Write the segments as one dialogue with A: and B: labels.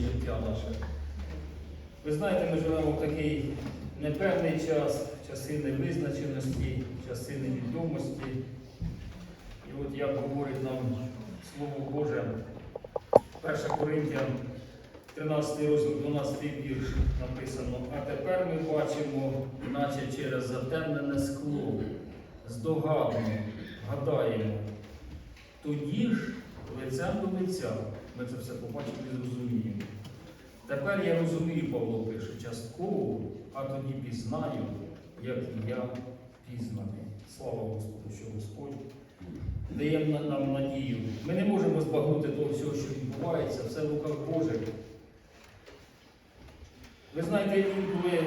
A: життя наше. Ви знаєте, ми живемо в такий непевний час, часи невизначеності, часи невідомості. І от як говорить нам Слово Боже, 1 Коринтян, 13 розділ, 12 вірш написано, а тепер ми бачимо, наче через затемнене скло, здогадуємо, гадаємо. Тоді ж лицем до лиця ми це все побачимо і зрозуміємо. Тепер я розумію, Павло пише, частково, а тоді пізнаю, як і я пізнаний. Слава Господу, що Господь дає нам надію. Ми не можемо збагнути того всього, що відбувається, все в руках Божих. Ви знаєте, інколи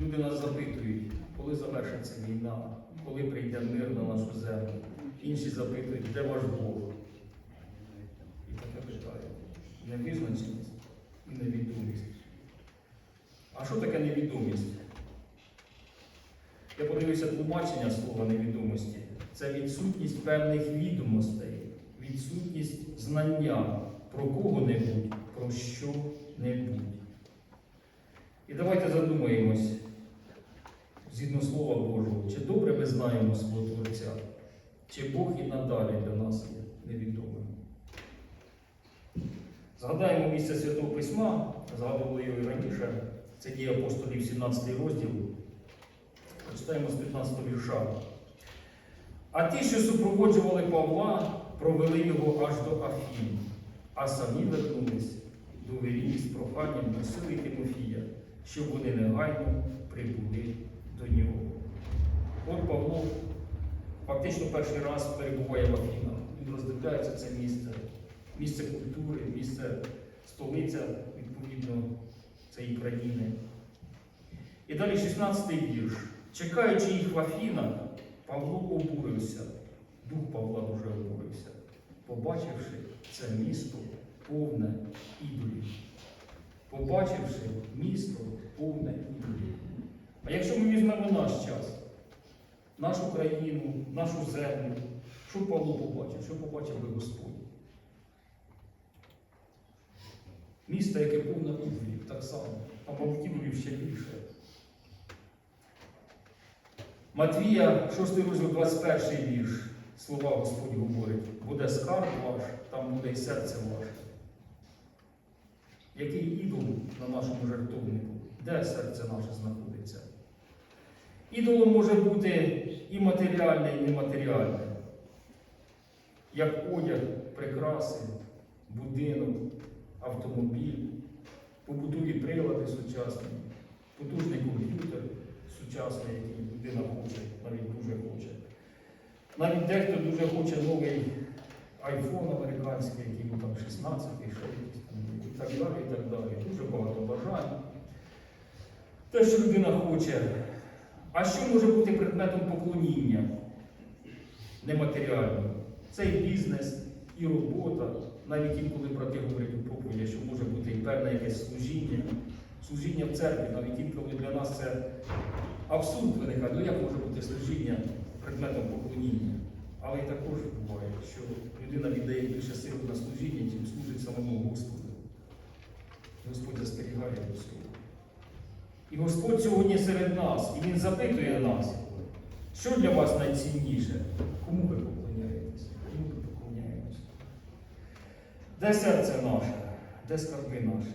A: люди нас запитують, коли завершиться війна, коли прийде мир на нашу землю. Інші запитують, де ваш Бог? Невизначеність і невідомість. А що таке невідомість? Я подивився тлумачення слова невідомості. Це відсутність певних відомостей, відсутність знання про кого-небудь, про що-небудь. І давайте задумаємось, згідно Слова Божого, чи добре ми знаємо свого Творця, чи Бог і надалі для нас є невідомим. Згадаємо місце Святого Письма, згадували його і раніше, це дії апостолів 17 розділ. Прочитаємо з 15 вірша. А ті, що супроводжували Павла, провели його аж до Афін, а самі вернулись до Вірії з проханням до Тимофія, щоб вони негайно прибули до нього. От Павло фактично перший раз перебуває в Афінах. Він роздивляється це місце, місце культури, місце столиця, відповідно, цієї країни. І далі 16-й вірш. Чекаючи їх в Афінах, Павло обурився. Дух Павла дуже обурився, побачивши це місто повне ідолів. Побачивши місто повне ідолів. А якщо ми візьмемо наш час, нашу країну, нашу землю, що Павло побачив? Що побачив би Господь? Місто, яке повне ідолів, так само, а мабуть, ідолів ще більше. Матвія, 6 розділ, 21 вірш. Слова Господь говорить, буде скарб ваш, там буде і серце ваше. Який ідол на нашому жертовнику? Де серце наше знаходиться? Ідолом може бути і матеріальне, і нематеріальне. Як одяг, прикраси, будинок, автомобіль, побутові прилади сучасні, потужний комп'ютер сучасний, який людина хоче, навіть дуже хоче. Навіть дехто дуже хоче новий айфон американський, який там 16 ще якийсь і так далі, і так далі. Дуже багато бажань. Те, що людина хоче. А що може бути предметом поклоніння нематеріального? Це і бізнес, і робота. Навіть інколи брати говорять у проповіді, що може бути і певне якесь служіння, служіння в церкві, навіть інколи для нас це абсурд виникає. Ну як може бути служіння предметом поклоніння? Але і також буває, що людина віддає більше сил на служіння, чим служить самому Господу. Господь застерігає до цього. І Господь сьогодні серед нас, і Він запитує нас, що для вас найцінніше? Кому ви поклоняєтесь? Кому ви поклоняєтесь? Де серце наше? Де скарби наші?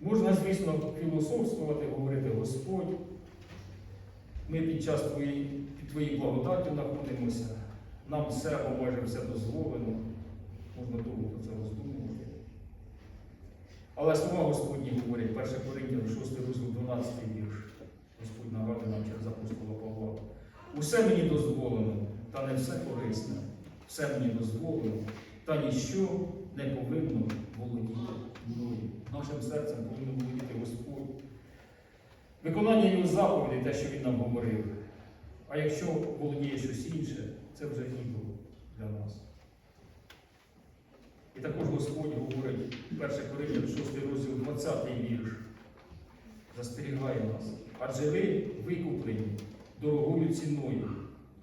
A: Можна, звісно, філософствувати, говорити Господь. Ми під час твоєї, під благодаті знаходимося, нам все або майже все дозволено. Можна довго про це роздумувати. Але слова Господні говорять, 1 Коринтян, 6 розділ, 12 вірш. Господь нагадує нам через апостола Павла. Усе мені дозволено, та не все корисне. Все мені дозволено, та ніщо не повинно володіти мною. Нашим серцем повинен володіти Господь. Виконання його заповідей, те, що він нам говорив. А якщо володіє щось інше, це вже ідол для нас. І також Господь говорить, 1 Коринтян, 6 розділ, 20 вірш, застерігає нас. Адже ви викуплені дорогою ціною.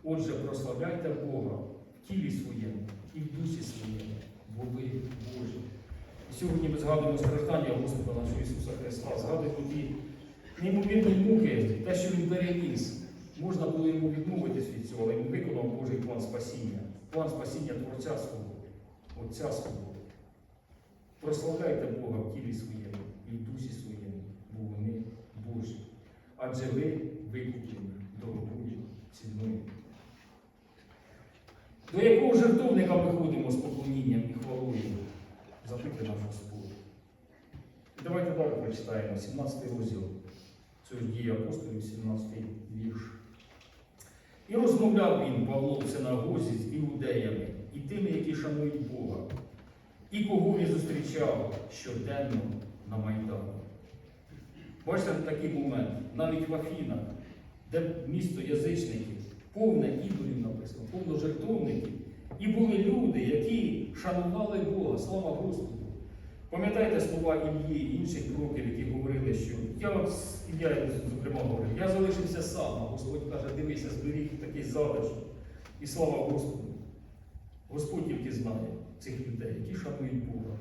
A: Отже, прославляйте Бога в тілі своєму і в дусі своєму, воли Божі. Сьогодні ми згадуємо страждання Господа нашого Ісуса Христа, згадуємо ті неймовірні муки, те, що Він переніс. Можна було йому відмовитись від цього, але він виконав Божий план спасіння, план спасіння Творця свого, Отця свого. Прославляйте Бога в тілі своєму і в дусі своєму, бо вони Божі. Адже ви викуплені дорогою ціною. До якого жертовника ми ходимо з поклонінням і хвалою? Запитує наш Господь. І давайте далі прочитаємо 17 розділ цього дії апостолів, 17 вірш. І розмовляв він Павло в синагозі з іудеями і тими, які шанують Бога, і кого він зустрічав щоденно на Майдані. Бачите такий момент, навіть в Афінах, де місто язичників, повне ідолів написано, повно жертовників. І були люди, які шанували Бога, слава Господу. Пам'ятаєте слова Іллі і інших пророків, які говорили, що я, я зокрема говорив, я залишився сам, а Господь каже, дивися, зберіг такий залишок. І слава Господу. Господь тільки знає цих людей, які шанують Бога.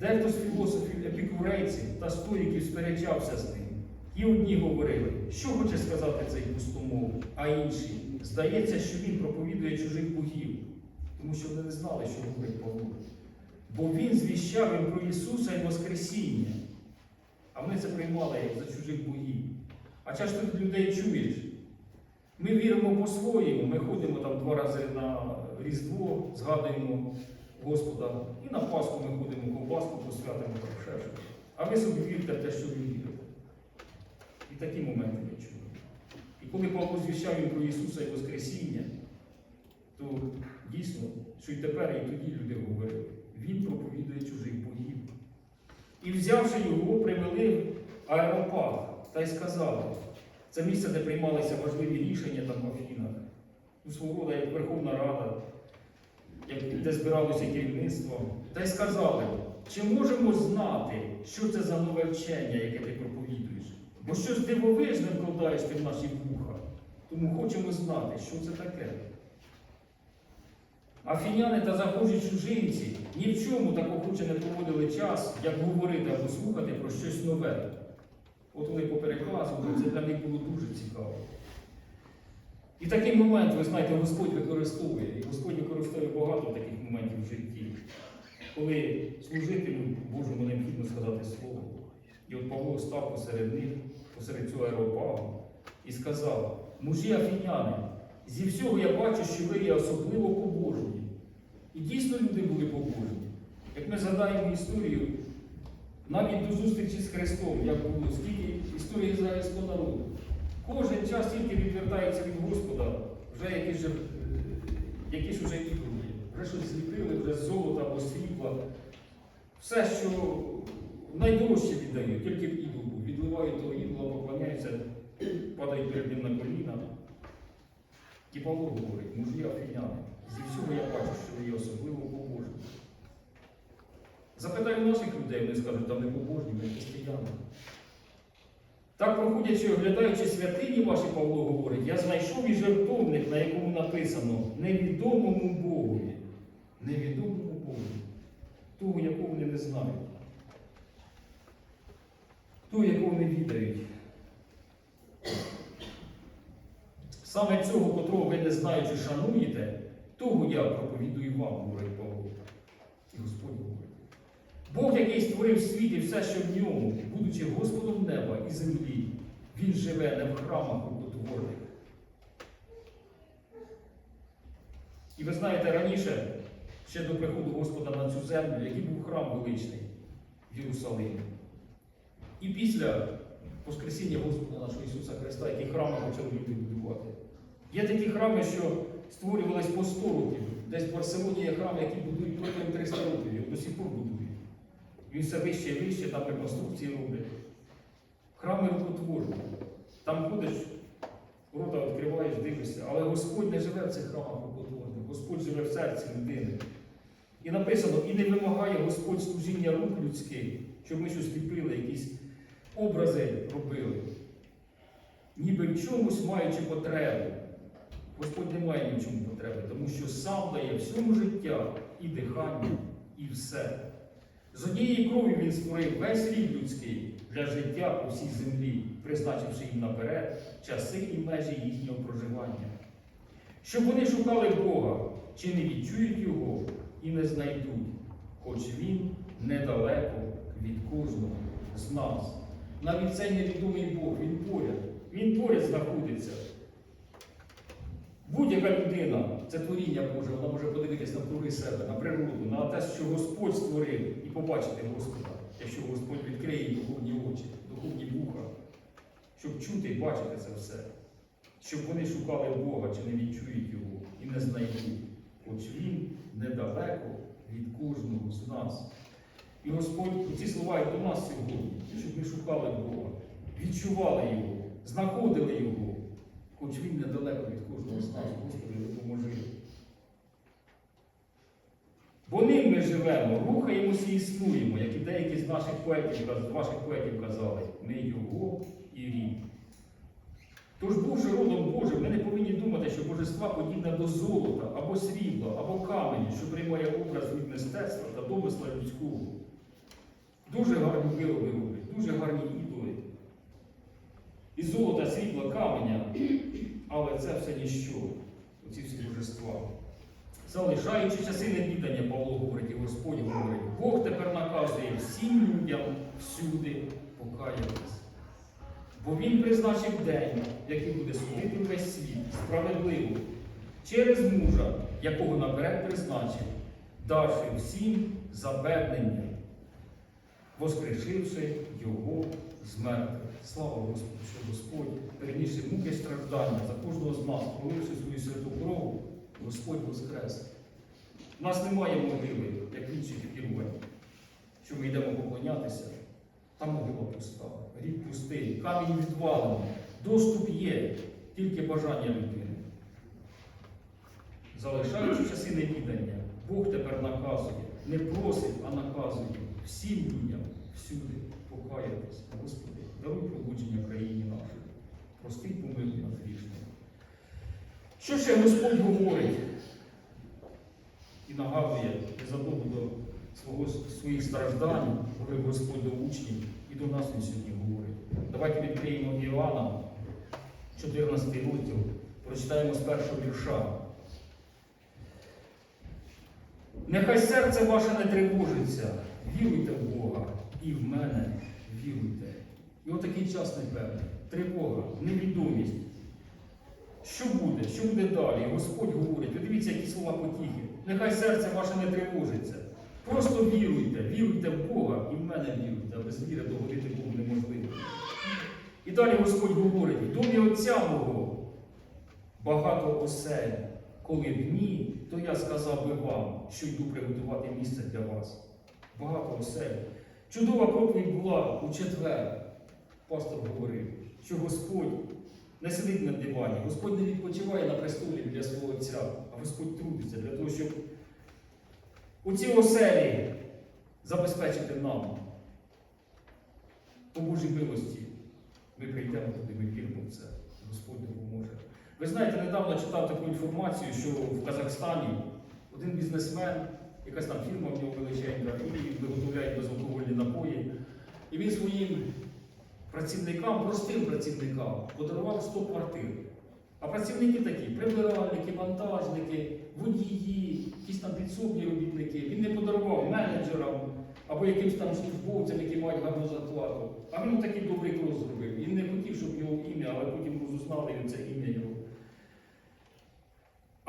A: Дехто з філософів епікурейців та стоїків сперечався з ним. І одні говорили, що хоче сказати цей пустомов, а інші, здається, що він проповідує чужих богів, тому що вони не знали, що говорить Павло. Бо він звіщав їм про Ісуса і Воскресіння. А вони це приймали як за чужих богів. А часто від людей чуєш. Ми віримо по-своєму, ми ходимо там два рази на Різдво, згадуємо Господа, і на Пасху ми ходимо ковбаску, посвятимо ще щось. А ви собі вірте в те, що ви вірите. Такі моменти ми чуємо. І коли Павло звіщав їм про Ісуса і Воскресіння, то дійсно, що й тепер, і тоді люди говорили, Він проповідує чужих богів. І взявши його, привели в аеропаг та й сказали, це місце, де приймалися важливі рішення там в Афінах, у свого роду як Верховна Рада, як, де збиралося керівництво, та й сказали, чи можемо знати, що це за нове вчення, яке ти проповідуєш? Бо щось дивовижне вкладаєш ти в наші вуха. Тому хочемо знати, що це таке. Афіняни та захожі чужинці ні в чому так охоче не проводили час, як говорити або слухати про щось нове. От вони попереказували, це для них було дуже цікаво. І такий момент, ви знаєте, Господь використовує, і Господь використовує багато таких моментів в житті, коли служителю Божому необхідно сказати слово. І от став посеред них, посеред цього аеропагу, і сказав: мужі афіняни, зі всього я бачу, що ви є особливо побожні. І дійсно люди були побожні. Як ми згадаємо історію, навіть до зустрічі з Христом, як було, скільки історії ізраїльського народу. Кожен час тільки відвертається від Господа, вже якісь, е, якісь вже ідоли. Вже щось зліпили, вже з золота або срібла. Все, що найдорожче віддають, тільки в ідолу. Відливають того ідола, поклоняються, падають перед ним на коліна. І Павло говорить, мужі афіняни, зі всього я бачу, що ви є особливо побожні. Запитаю наших людей, вони скажуть, там не побожні, ми християни. Так, проходячи, оглядаючи святині ваші, Павло говорить, я знайшов і жертовник, на якому написано невідомому Богові. Невідомому Богові. Того, якого вони не знають. Того, якого не відають. Саме цього, котрого ви не знаючи, шануєте, того я проповідую вам, говорить Павло. І Господь говорить. Бог, який створив світ і все, що в ньому, будучи Господом неба і землі, Він живе не в храмах рукотворних. І ви знаєте, раніше, ще до приходу Господа на цю землю, який був храм величний в Єрусалимі. І після Воскресіння Господа нашого Ісуса Христа, які храми почали люди будувати. Є такі храми, що створювались по 100 років. Десь в Барселоні є храми, які будують протягом 300 років, і до сих пор будують. Він все вище і вище, там реконструкції роблять. Храми рукотворні. Там ходиш, рота відкриваєш, дивишся, але Господь не живе в цих храмах рукотворних, Господь живе в серці людини. І написано, і не вимагає Господь служіння рук людських, щоб ми щось ліпили, якісь образи робили. Ніби в чомусь маючи потребу. Господь не має ні в чому потреби, тому що сам дає всьому життя і дихання, і все. З однієї крові він створив весь рід людський для життя по всій землі, призначивши їм наперед часи і межі їхнього проживання. Щоб вони шукали Бога, чи не відчують Його і не знайдуть, хоч Він недалеко від кожного з нас. Навіть цей невідомий Бог, Він поряд, Він поряд знаходиться. Будь-яка людина, це творіння Боже, вона може подивитися навкруги себе, на природу, на те, що Господь створив, і побачити Господа, якщо Господь відкриє духовні очі, духовні вуха, щоб чути і бачити це все, щоб вони шукали Бога, чи не відчують Його і не знайдуть, хоч Він недалеко від кожного з нас. І Господь ці слова і до нас сьогодні, щоб ми шукали Бога, відчували Його, знаходили Його, хоч Він недалеко від кожного з нас, Господи, допоможи. Бо ним ми живемо, рухаємося і існуємо, як і деякі з наших поетів, ваших поетів казали, ми його і рід. Тож, бувши родом Божим, ми не повинні думати, що божества подібне до золота, або срібла, або каменю, що приймає образ від мистецтва та домисла людського. Дуже гарні вироби роблять, дуже гарні ідоли. І золота, срібла, каменя, але це все ніщо, оці всі божества. Залишаючи часи невідання, Павло говорить, і Господь говорить, Бог тепер наказує всім людям всюди покаятись. Бо Він призначив день, який буде судити весь світ, справедливо, через мужа, якого наперед призначив, давши всім запевнення, воскрешивши його з мертвих. Слава Господу, що Господь, перенісши муки страждання за кожного з нас, проливши свою святу кров, Господь воскрес. У нас немає могили, як в інших вірувань, що ми йдемо поклонятися, там могила пуста, рік пустий, камінь відвалений, доступ є, тільки бажання людини. Залишаючи часи невідання, Бог тепер наказує, не просить, а наказує всім людям всюди покаятись. Господи, даруй пробудження країні нашій, прости помилуй нас грішних. Що ще Господь говорить і нагадує незадовго до свого, своїх страждань, говорив Господь до учнів і до нас він сьогодні говорить. Давайте відкриємо Іоанна, 14 розділ, прочитаємо з першого вірша. Нехай серце ваше не тривожиться, віруйте в Бога і в мене віруйте. І отакий час непевний. Тривога, невідомість. Що буде? Що буде далі? Господь говорить, ви дивіться, які слова потіхи. Нехай серце ваше не тривожиться. Просто віруйте, віруйте в Бога і в мене віруйте, а без віри догодити Богу неможливо. І далі Господь говорить, домі Отця мого багато осель. Коли б ні, то я сказав би вам, що йду приготувати місце для вас. Багато осель. Чудова проповідь була у четвер. Пастор говорив, що Господь не сидить на дивані, Господь не відпочиває на престолі для свого Отця, а Господь трудиться для того, щоб у цій оселі забезпечити нам. По Божій милості ми прийдемо туди, ми віримо в це. Господь допоможе. Ви знаєте, недавно читав таку інформацію, що в Казахстані один бізнесмен, якась там фірма в нього величенька, і виготовляє безалкогольні напої. І він своїм працівникам, простим працівникам, подарував 100 квартир. А працівники такі прибиральники, монтажники, водії, якісь там підсобні робітники. Він не подарував менеджерам або якимось там службовцям, які мають гарну зарплату. А він такий добрий крок зробив. Він не хотів, щоб його ім'я, але потім розузнали це ім'я його.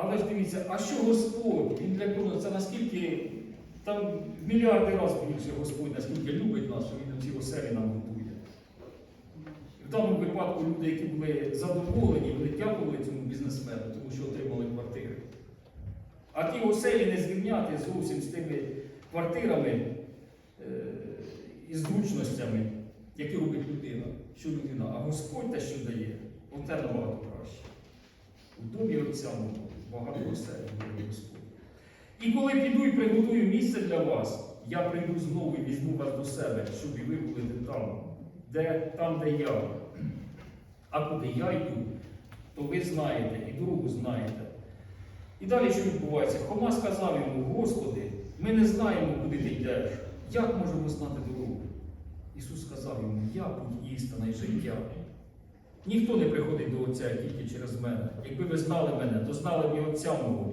A: Але ж дивіться, а що Господь? Він для кожного, це наскільки там в мільярди разів більше Господь, наскільки любить нас, що він ці оселі нам готує. В даному випадку люди, які були задоволені, вони дякували цьому бізнесмену, тому що отримали квартири. А ті оселі не звільняти зовсім з тими квартирами е, і зручностями, які робить людина. Що людина? А Господь те, що дає, оте набагато краще. У домі отця мого багато осель, говорить Господь. І коли піду і приготую місце для вас, я прийду знову і візьму вас до себе, щоб і ви були там, де, там, де я. А куди я йду, то ви знаєте і дорогу знаєте. І далі що відбувається? Хома сказав йому, Господи, ми не знаємо, куди ти йдеш. Як можемо знати дорогу? Ісус сказав йому, я путь істина і життя. Ніхто не приходить до Отця тільки через мене. Якби ви знали мене, то знали б і Отця мого.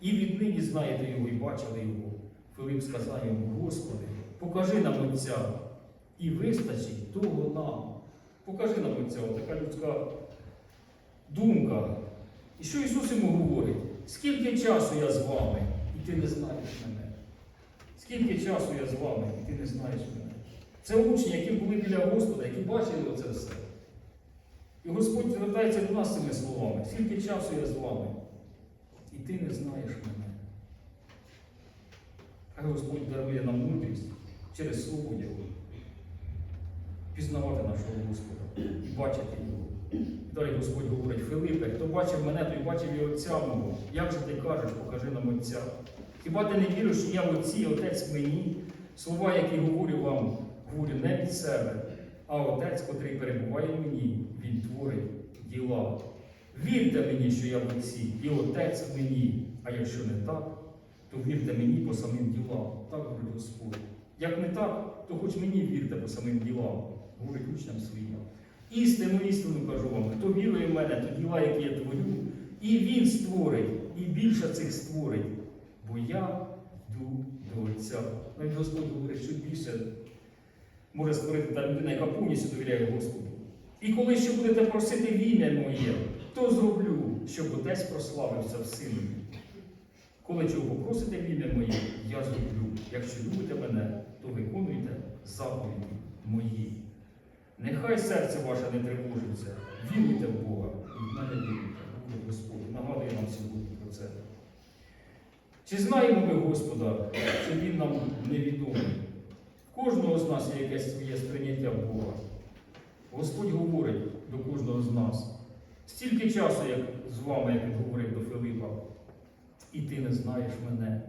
A: І віднині знаєте його, і бачили його. Филип сказав йому, Господи, покажи нам Отця, і вистачить того нам. Покажи нам Отця, така людська думка. І що Ісус йому говорить? Скільки часу я з вами, і ти не знаєш мене? Скільки часу я з вами, і ти не знаєш мене? Це учні, які були біля Господа, які бачили оце все. І Господь звертається до нас цими словами. Скільки часу я з вами, і ти не знаєш мене. А Господь дарує нам мудрість через Слово Його. Пізнавати нашого Господа і бачити Його. Далі Господь говорить, Филипе, хто бачив мене, той бачив і Отця мого. Як же ти кажеш, покажи нам Отця? Хіба ти не віриш, що я в Отці, Отець мені? Слова, які говорю вам, говорю не від себе, а Отець, котрий перебуває в мені. Вірте мені, що я в Отці, і Отець в мені. А якщо не так, то вірте мені по самим ділам. Так говорить Господь. Як не так, то хоч мені вірте по самим ділам, говорить учням своїм. Істину, істину кажу вам, хто вірує в мене, то діла, які я творю, і він створить, і більше цих створить, бо я йду до Отця. Навіть Господь говорить, що більше може створити та людина, яка повністю довіряє Господу. І коли ще будете просити в моє, то зроблю, щоб Отець прославився в сині. Коли чого попросите в ім'я моє, я зроблю. Якщо любите мене, то виконуйте заповіді мої. Нехай серце ваше не тривожиться, віруйте в Бога і в мене віруйте, говорить Господь. Нагадує нам сьогодні про це. Чи знаємо ми Господа, чи Він нам невідомий? Кожного з нас є якесь своє сприйняття Бога. Господь говорить до кожного з нас. Стільки часу, як з вами, як він говорив до Филипа, і ти не знаєш мене.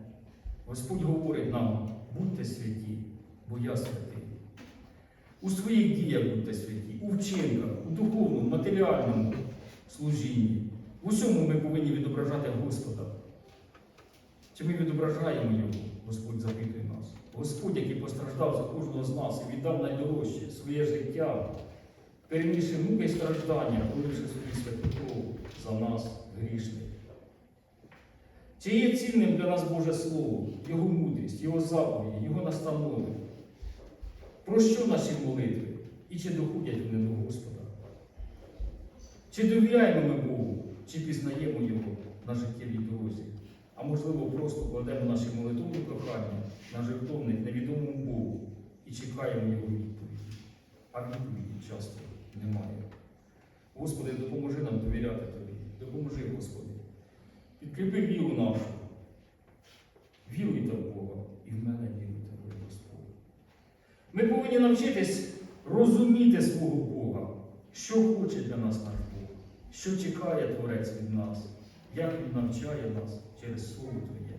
A: Господь говорить нам, будьте святі, бо я святий. У своїх діях будьте святі, у вчинках, у духовному, матеріальному служінні. В усьому ми повинні відображати Господа. Чи ми відображаємо Його? Господь запитує нас. Господь, який постраждав за кожного з нас і віддав найдорожче своє життя, перенісши муки й страждання, проливши святу кров за нас грішних. Чи є цінним для нас Боже Слово, Його мудрість, Його заповіді, Його настанови? Про що наші молитви? І чи доходять вони до Господа? Чи довіряємо ми Богу, чи пізнаємо Його на життєвій дорозі? А можливо, просто кладемо наші молитовні прохання на жертовник невідомому Богу і чекаємо Його відповіді. А відповіді часто немає. Господи, допоможи нам довіряти Тобі. Допоможи, Господи. Підкріпи віру нашу. Віруйте в Бога і в мене віруйте, говорить Господь. Ми повинні навчитись розуміти свого Бога, що хоче для нас наш Бог, що чекає Творець від нас, як Він навчає нас через Слово Твоє,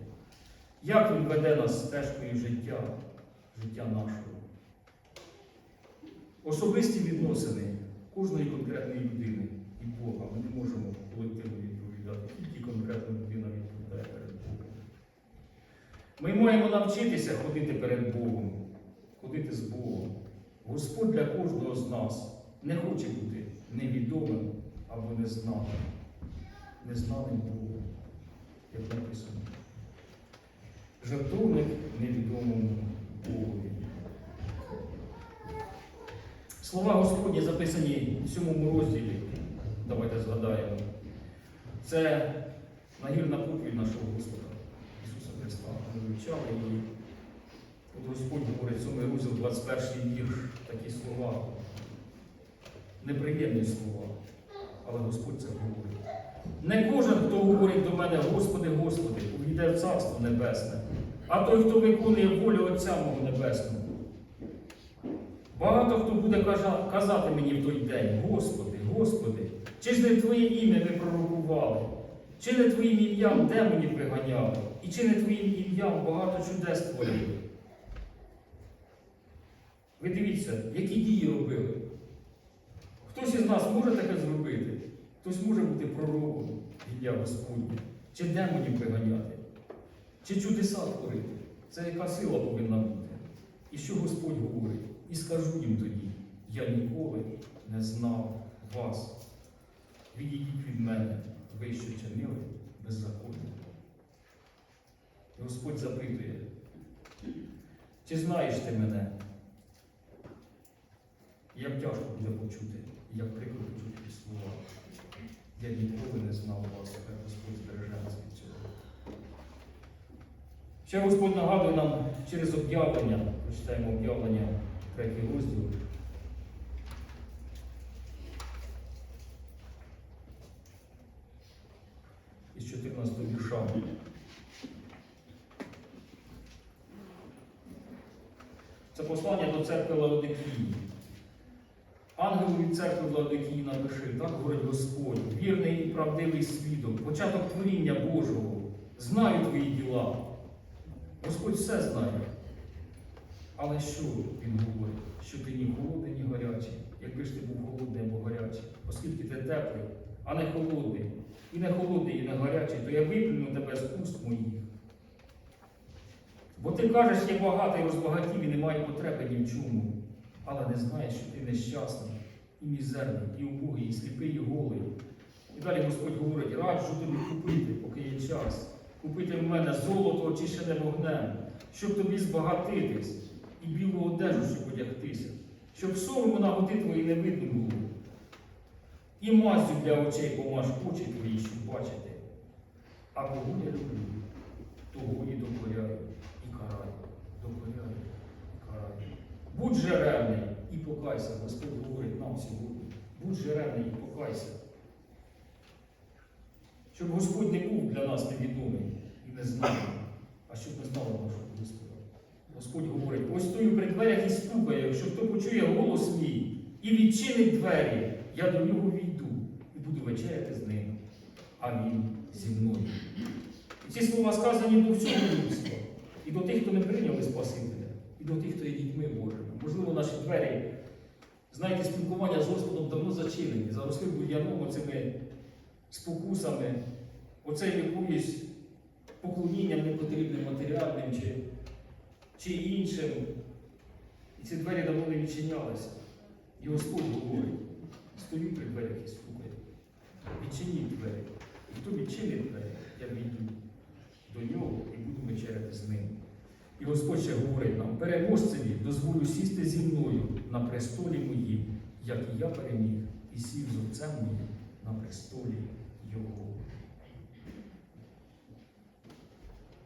A: як Він веде нас стежкою життя, життя нашого. Особисті відносини кожної конкретної людини і Бога ми не можемо колективно відповідати, тільки конкретна людина відповідає перед Богом. Ми маємо навчитися ходити перед Богом, ходити з Богом. Господь для кожного з нас не хоче бути невідомим або незнаним, незнаним Богом, як написано. Жертовник невідомому Богові. Слова Господні записані в сьомому розділі. Давайте згадаємо. Це нагірна проповідь нашого Господа Ісуса Христа. Ми вивчали її. От Господь говорить, 7 розділ, 21 вірш, такі слова. Неприємні слова, але Господь це говорить. Не кожен, хто говорить до мене, Господи, Господи, увійде в Царство Небесне, а той, хто виконує волю Отця мого Небесного. Багато хто буде казати мені в той день, Господи, Господи, чи ж не Твоє ім'я ми пророкували, чи не Твоїм ім'ям демонів виганяли, і чи не Твоїм ім'ям багато чудес творили? Ви дивіться, які дії робили. Хтось із нас може таке зробити? Хтось може бути пророком ім'я Господнє, чи демонів приганяти, чи чудеса творити. Це яка сила повинна бути. І що Господь говорить? І скажу їм тоді, я ніколи не знав вас. Відійдіть від мене, ви що чинили беззаконня. Господь запитує, чи знаєш ти мене? Як тяжко буде почути, як прикро почути ті слова. Я ніколи не знав вас, хай Господь збереже нас від цього. Ще Господь нагадує нам через об'явлення, прочитаємо об'явлення третій розділ. Із 14 вірша. Це послання до церкви Лаодикії. Ангелу від церкви Владикії напиши, так говорить Господь, вірний і правдивий свідок, початок творіння Божого. Знаю твої діла. Господь все знає. Але що він говорить? Що ти ні холодний, ні гарячий. Якби ж ти був холодний або гарячий, оскільки ти теплий, а не холодний. І не холодний, і не гарячий, то я виплюну тебе з уст моїх. Бо ти кажеш, я багатий, розбагатів і не маю потреби ні в чому але не знаєш, що ти нещасний, і мізерний, і убогий, і сліпий, і голий. І далі Господь говорить, раджу тобі купити, поки є час, купити в мене золото очищене вогнем, щоб тобі збагатитись, і білу одежу, щоб одягтися, щоб сорому на готи твої не видно було. І мазю для очей помаж очі твої, щоб бачити. А кого я люблю, того і докоряю, і караю, докоряю, і караю. Будь же ревний і покайся, Господь говорить нам сьогодні. Будь же ревний і покайся. Щоб Господь не був для нас невідомий і незнаний, а щоб ми знали нашого Господа. Господь говорить, ось стою при дверях і стукаю, якщо хто почує голос мій і відчинить двері, я до нього війду і буду вечеряти з ним, а він зі мною. І ці слова сказані до всього людства, і до тих, хто не прийняли Спасителя і до тих, хто є дітьми Божими. Можливо, наші двері, знаєте, спілкування з Господом давно зачинені, заросли бур'яном оцими спокусами, оцим якоюсь поклонінням непотрібним матеріальним чи, чи іншим. І ці двері давно не відчинялися. І Господь говорить, стою при дверях і стукаю. Відчиніть двері. І хто відчинить двері, я війду до нього і буду вечеряти з ним. І Господь ще говорить нам, переможцеві дозволю сісти зі мною на престолі моїм, як і я переміг, і сів з отцем моїм на престолі Його.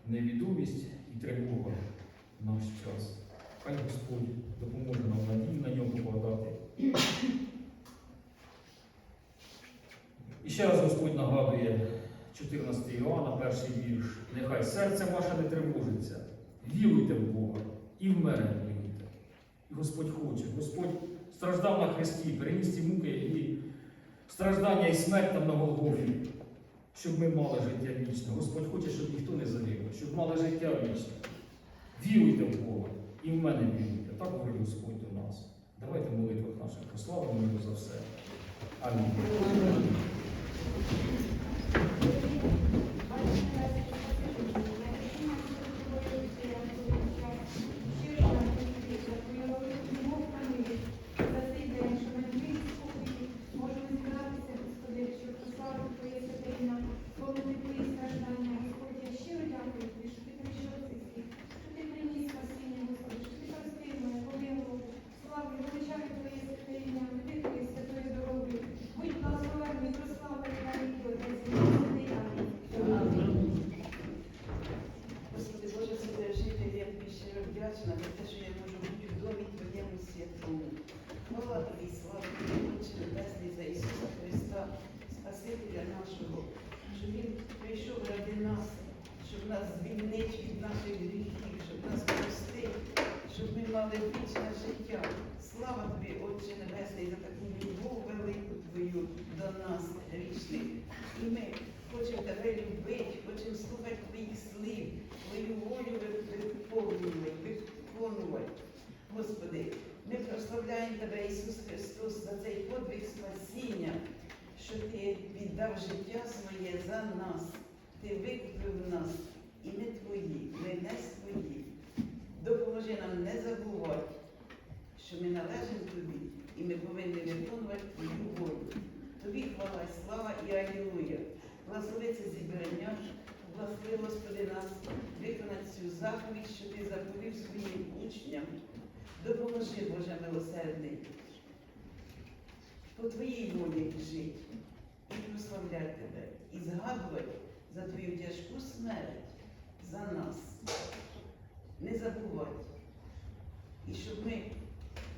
A: Невідомість і тривога наш час. Хай Господь допоможе нам надію на нього покладати. І ще раз Господь нагадує 14 Іоанна, перший вірш. Нехай серце ваше не тривожиться. Віруйте в Бога і в мене віруйте. І Господь хоче. Господь страждав на хресті, переніс ці муки і страждання і смерть там на Голгофі, щоб ми мали життя вічне. Господь хоче, щоб ніхто не загинув, щоб мали життя вічне. Віруйте в Бога і в мене віруйте. Так говорить Господь до нас. Давайте в молитвах наших прославимо його за все. Амінь.
B: Будь благословенний, прославлений на віки, Отець, і Святий Амінь.
C: Господи Боже, Вседержитель, я тобі щиро вдячна за те, що я можу бути в домі Твоєму святому. Хвала тобі, слава Отче Небесний, за Ісуса Христа, Спасителя нашого, що Він прийшов ради нас, щоб нас звільнити від наших гріхів, щоб нас простити, щоб ми мали вічне життя. Слава тобі, Отче Небесний, за таку любов велику Твою до нас, грішних. І ми хочемо тебе любити, хочемо слухати твоїх слів, твою волю виконувати, виконувати. Господи, ми прославляємо Тебе, Ісус Христос, за цей подвиг спасіння, що ти віддав життя своє за нас. Ти викупив нас, і ми твої, ми не свої. Допоможи нам не забувати, що ми належимо тобі, і ми повинні виконувати твою волю. Тобі хвала, слава і алілуя. Благослови це зібрання, благослови, Господи, нас виконати цю заповідь, що ти заповів своїм учням. Допоможи, Боже милосердний, по твоїй волі жити і прославляти тебе, і згадувати за твою тяжку смерть за нас. Не забувати. І щоб ми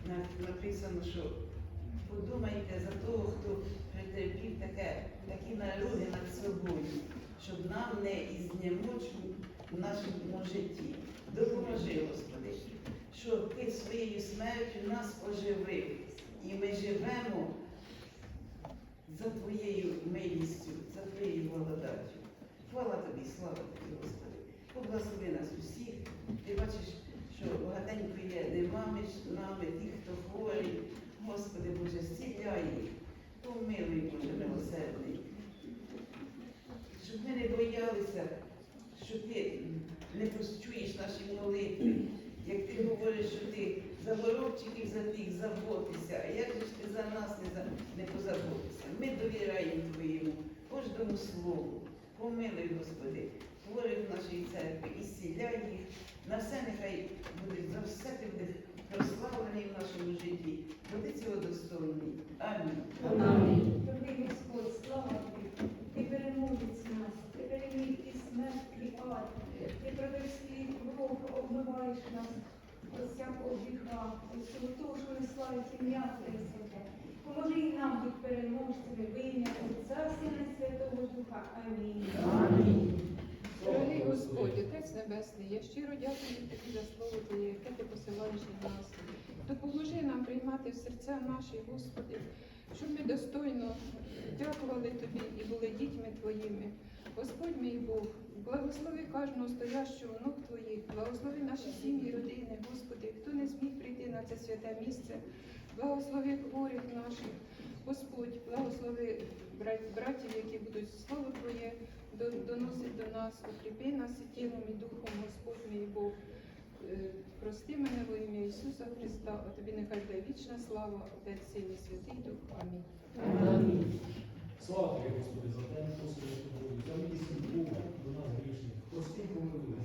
C: на- написано, що подумайте за того, хто претерпів таке, такі наруги над собою, щоб нам не ізнемоч в нашому житті. Допоможи, Господи, що ти своєю смертю нас оживив, і ми живемо за Твоєю милістю, за Твоєю благодаттю. Хвала тобі, слава тобі, Господи. Поблагослови нас усіх. Ти бачиш, що багатенько є нема між нами тих, хто хворий. Господи Боже, зціляй їх. Помилуй, Боже милосердний. Щоб ми не боялися, що ти не почуєш наші молитви. Як ти говориш, що ти за воробчиків за тих заботишся, а як же ж ти за нас не, за, не позаботишся? Ми довіряємо Твоєму кожному слову. Помилуй, Господи, хворих в нашій церкві і зціляй їх. На все нехай буде, за все ти будеш прославлений в нашому житті. Буде цього достойний. Амінь.
B: Амінь. Тобі, Господь, слава тобі. Переможець нас, ти переміг і смерть, і ад. Ти провів свій кров, обмиваєш нас від всякого гріха, всього того, що не славить ім'я Твоє святе. Поможи і нам бути переможцями, в ім'я Отця, Сина Святого Духа. Амінь.
D: Дорогий Господь, Отець Небесний, я щиро дякую тобі за слово Твоє, яке ти посилаєш від нас. Допоможи нам приймати в серця наші, Господи, щоб ми достойно дякували Тобі і були дітьми Твоїми. Господь мій Бог, благослови кожного стоящого в ног Твоїх, благослови наші сім'ї, родини, Господи, хто не зміг прийти на це святе місце, благослови хворих наших, Господь, благослови братів, які будуть слово Твоє до- доносить до нас, укріпи нас і тілом, і духом, Господь мій Бог. Е, Прости мене во ім'я Ісуса Христа, а тобі нехай буде вічна слава, Отець Син і Святий Дух. Амінь.
A: Слава тобі, Господи, за те, Господи, тобою, за милість Бога до нас грішних. Прости помилуй,